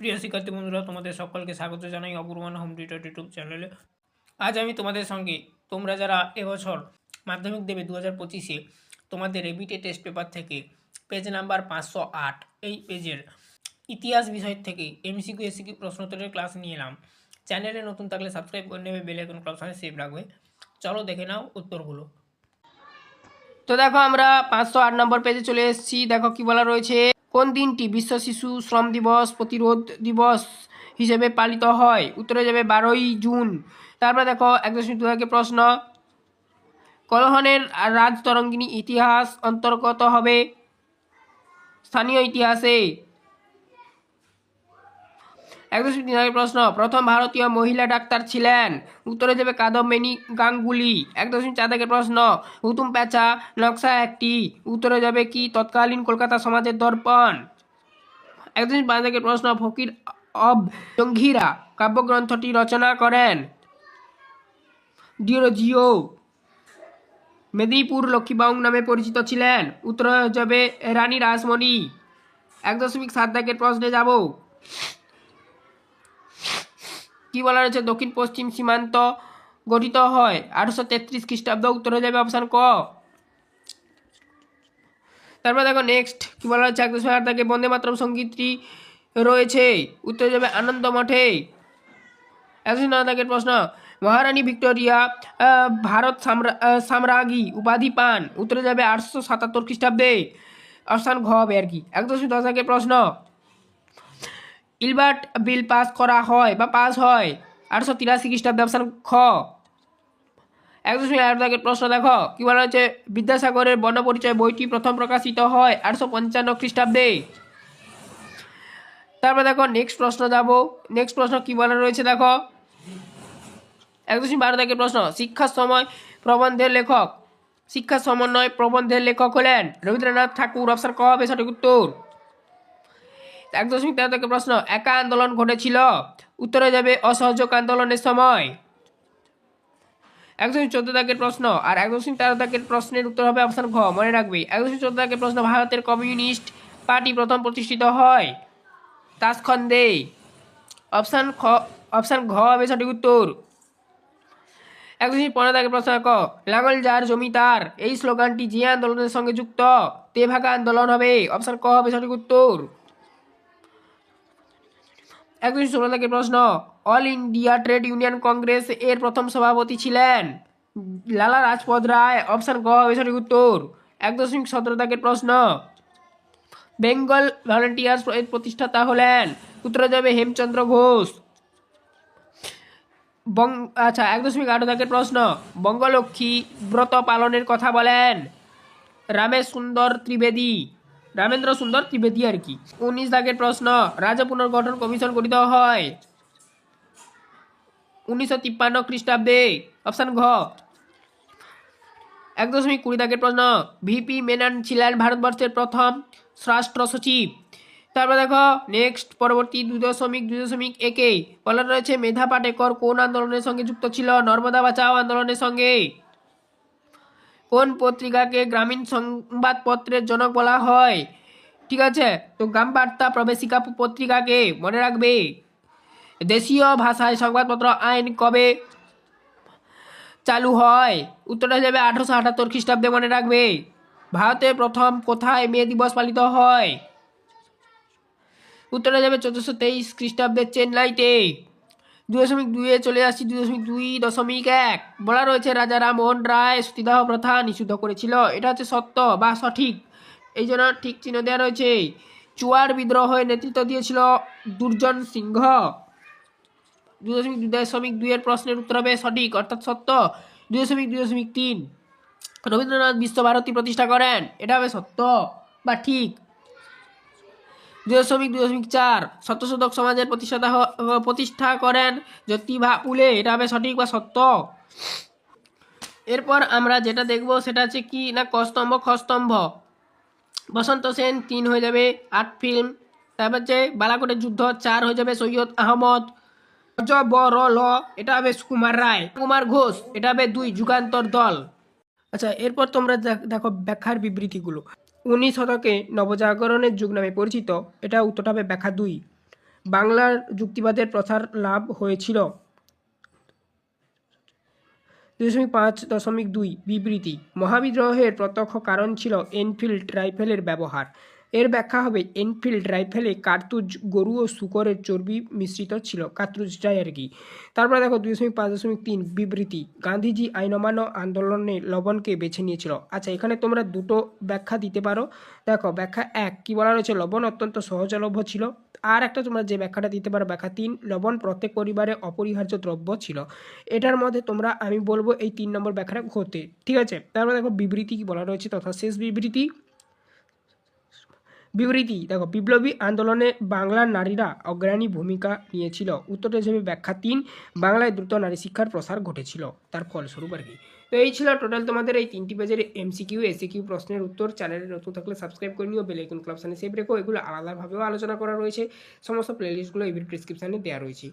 প্রিয় শিক্ষার্থী বন্ধুরা, তোমাদের সকলকে স্বাগত জানাই অপূর্বান হোম টিউটর ইউটিউব চ্যানেলে। আজ আমি তোমাদের সঙ্গে, তোমরা যারা এবছর মাধ্যমিক দেবে দু হাজার পঁচিশে, তোমাদের এবিটে টেস্ট পেপার থেকে পেজ নাম্বার পাঁচশো আট, এই পেজের ইতিহাস বিষয় থেকে এমসিকিউ এসিকিউ প্রশ্নোত্তরের ক্লাস নিয়ে এলাম। চ্যানেলে নতুন থাকলে সাবস্ক্রাইব করে নেবে, বেল আইকন ক্লাস সেভ রাখবে। চলো দেখে নাও উত্তরগুলো। তো দেখো আমরা পাঁচশো আট নম্বর পেজে চলে এসেছি। দেখো কি বলা রয়েছে। কোন দিনটি বিশ্ব শিশু শ্রম দিবস প্রতিরোধ দিবস হিসেবে পালিত হয়? উত্তরে যাবে বারোই জুন। তারপরে দেখো, এক দশমিক দু প্রশ্ন। কলহনের রাজতরঙ্গিনী ইতিহাস অন্তর্গত হবে। স্থানীয় ইতিহাসে এক দশমিক তিন প্রশ্ন, প্রথম ভারতীয় মহিলা ডাক্তার ছিলেন। উত্তরে যাবে কাদম্বিনী গাঙ্গুলি। এক দশমিক চার দাগের প্রশ্ন, হুতুম প্যাঁচা নকশা একটি। উত্তরে যাবে কি, তৎকালীন কলকাতা সমাজের দর্পণ। এক দশমিক পাঁচ দাগের প্রশ্ন, ফকির অব জঙ্গিরা কাব্যগ্রন্থটি রচনা করেন ডিওরজিও মেদিনীপুর লক্ষ্মীবাউং নামে পরিচিত ছিলেন। উত্তরে যাবে রানী রাসমণি। এক দশমিক সাত দাগের প্রশ্নে যাব। কি বলা রয়েছে দক্ষিণ, পশ্চিম সীমান্ত গঠিত হয়। আঠারোশো তেত্রিশ খ্রিস্টাব্দ উত্তরে যাবে অপশান ক। তারপর দেখো নেক্সট কি বলা হচ্ছে এক দশমিক আট থেকে বন্দে মাতরম সঙ্গীতটি রয়েছে। উত্তরে যাবে আনন্দ মঠে। নয় দাগের প্রশ্ন, মহারানী ভিক্টোরিয়া ভারত সাম্রা সাম্রাজ্ঞী, উপাধি পান? উত্তরে যাবে আটশো সাতাত্তর খ্রিস্টাব্দে। অপশান ঘ হবে আর কি। এক দশমিক দশ প্রশ্ন ইলবার্ট বিল পাস করা হয় বা পাস হয়। আটশো তিরাশি খ্রিস্টাব্দে অপশান খ। এক দশমিক আট দাগের প্রশ্ন, দেখো, কি বলা হচ্ছে বিদ্যাসাগরের বর্ণপরিচয় বইটি প্রথম প্রকাশিত হয় আটশো পঞ্চান্ন খ্রিস্টাব্দে। তারপর দেখো নেক্সট প্রশ্ন যাব। নেক্সট প্রশ্ন কি বলা রয়েছে, দেখো? এক দশমিক বারো দাগের প্রশ্ন শিক্ষার সময় প্রবন্ধের লেখক। শিক্ষা সমন্বয় প্রবন্ধের লেখক হলেন রবীন্দ্রনাথ ঠাকুর, অপশান ক হবে সঠিক উত্তর। এক দশমিক তেরো থেকে প্রশ্ন, একা আন্দোলন ঘটেছিল? উত্তরে যাবে, অসহযোগ আন্দোলনের সময়। এক দশমিক চোদ্দ দাগের প্রশ্ন, আর এক দশমিক তেরো দাগের প্রশ্নের উত্তর হবে অপশান ঘ, মনে রাখবে। এক দশমিক চোদ্দ দাগের প্রশ্ন, ভারতের কমিউনিস্ট পার্টি প্রথম প্রতিষ্ঠিত হয়। তাসখন্দে। অপশান খ, অপশান ঘ হবে সঠিক উত্তর। এক দশমিক পনেরো দাগের প্রশ্ন ক লাঙ্গল যার জমি তার, এই স্লোগানটি যে আন্দোলনের সঙ্গে যুক্ত তেভাগা আন্দোলন হবে। অপশান ক হবে সঠিক উত্তর। একশো ষোলো থেকে প্রশ্ন, All India Trade Union Congress এর প্রথম সভাপতি ছিলেন? লালা রাজপথ রায়, অপশান গ সঠিক উত্তর। এক দশমিক সতেরো দাগের প্রশ্ন, বেঙ্গল ভলেন্টিয়ার্স এর প্রতিষ্ঠাতা হলেন? উত্তরে যাবে হেমচন্দ্র ঘোষ। বং আচ্ছা এক দশমিক আট দাগের প্রশ্ন, বঙ্গলক্ষ্মী ব্রত পালনের কথা বলেন? রামেশ সুন্দর ত্রিবেদী। রামেন্দ্র সুন্দর ত্রিবেদী আর কি? উনিশ দাগের প্রশ্ন রাজ্য পুনর্গঠন কমিশন গঠিত হয়। উনিশশো তিপ্পান্ন খ্রিস্টাব্দে, অপশান ঘ। এক দশমিক কুড়ি দাগের প্রশ্ন, ভিপি মেনন ছিলেন ভারতবর্ষের প্রথম স্বরাষ্ট্র সচিব। তারপর দেখো নেক্সট পরবর্তী দুই দশমিক দুই দশমিক একে বলা রয়েছে মেধা পাটেকর কোন আন্দোলনের সঙ্গে যুক্ত ছিল? নর্মদা বাঁচাও আন্দোলনের সঙ্গে। কোন পত্রিকাকে গ্রামীণ সংবাদপত্রের জনক বলা হয়? ঠিক আছে, তো গ্রাম বার্তা প্রবেশিকা পত্রিকাকে মনে রাখবে। দেশীয় ভাষায় সংবাদপত্র আইন কবে চালু হয়? উত্তরটা যাবে আঠারোশো আটাত্তর খ্রিস্টাব্দে মনে রাখবে। ভারতে প্রথম কোথায় মে দিবস পালিত হয়? উত্তরে যাবে চোদ্দোশো তেইশ খ্রিস্টাব্দে চেন্নাইতে। দুই দশমিক দুইয়ে চলে আসছি দুই দশমিক দুই দশমিক এক। বলা রয়েছে রাজা রামমোহন রায় সতীদাহ প্রথা নিষিদ্ধ করেছিল। এটা হচ্ছে সত্য বা সঠিক? এই জন্য ঠিক চিহ্ন দেওয়া রয়েছে চুয়ার বিদ্রোহে নেতৃত্ব দিয়েছিল দুর্জন সিংহ। দুই দশমিক দুই দশমিক দুইয়ের প্রশ্নের উত্তর হবে সঠিক, অর্থাৎ সত্য। দুই দশমিক দুই দশমিক তিন। রবীন্দ্রনাথ বিশ্বভারতী প্রতিষ্ঠা করেন, এটা হবে সত্য বা ঠিক? দুই দশমিক দুই দশমিক চার সত্যশোধক সমাজের প্রতিষ্ঠাতা প্রতিষ্ঠা করেন জ্যোতিবা ফুলে, এটা হবে সঠিক বা সত্য? এরপর আমরা যেটা দেখব সেটা হচ্ছে কি না কস্তম্ভ, খস্তম্ভ? বসন্ত সেন তিন হয়ে যাবে আট ফিল্ম তারপর হচ্ছে বালাকোটের যুদ্ধ চার হয়ে যাবে সৈয়দ আহমদ জ ব র ল এটা হবে সুকুমার রায় কুমার ঘোষ, এটা হবে দুই যুগান্তর দল। আচ্ছা এরপর তোমরা দেখো ব্যাখ্যার বিবৃতিগুলো। উনিশ শতকে নবজাগরণের যুগ নামে পরিচিত। এটা উত্তরটা হবে ব্যাখ্যা দুই। বাংলার যুক্তিবাদের প্রসার লাভ হয়েছিল দশমিক পাঁচ দশমিক দুই বিবৃতি। মহাবিদ্রোহের প্রত্যক্ষ কারণ ছিল এনফিল্ড রাইফেলের ব্যবহার। এর ব্যাখ্যা হবে এনফিল্ড, রাইফেলে কার্তুজ, গরু ও শুকরের চর্বি মিশ্রিত ছিল। কার্তুজটাই আর কি। তারপরে দেখো দুই দশমিক পাঁচ দশমিক তিন বিবৃতি। গান্ধীজি আইন অমান্য আন্দোলনে লবণকে বেছে নিয়েছিল। আচ্ছা এখানে তোমরা দুটো ব্যাখ্যা দিতে পারো। দেখো, ব্যাখ্যা এক, কি বলা রয়েছে? লবণ অত্যন্ত সহজলভ্য ছিল। আর একটা তোমরা যে ব্যাখ্যাটা দিতে পারো, ব্যাখ্যা তিন, লবণ প্রত্যেক পরিবারে অপরিহার্য দ্রব্য ছিল। এটার মধ্যে তোমরা, আমি বলব এই তিন নম্বর ব্যাখ্যাটা হতে ঠিক আছে? তারপর দেখো বিবৃতি কি বলা রয়েছে? তথা শেষ বিবৃতি বিবৃতি। দেখো, বিপ্লবী আন্দোলনে বাংলার নারীরা অগ্রণী ভূমিকা নিয়েছিল। উত্তর হিসেবে ব্যাখ্যা তিন, বাংলায় দ্রুত নারী শিক্ষার প্রসার ঘটেছিল। তার ফলস্বরূপ আর কি। তো এই ছিল টোটাল তোমাদের এই তিনটি পেজের এমসিকিউ এসিকিউ প্রশ্নের উত্তর। চ্যানেলে নতুন থাকলে সাবস্ক্রাইব করে নিও, বেল আইকন ক্লাবসানে সেভ রেখো। এগুলো আলাদাভাবেও আলোচনা করা রয়েছে। সমস্ত প্লেলিস্টগুলো এই ডিসক্রিপশানে দেওয়া রয়েছে।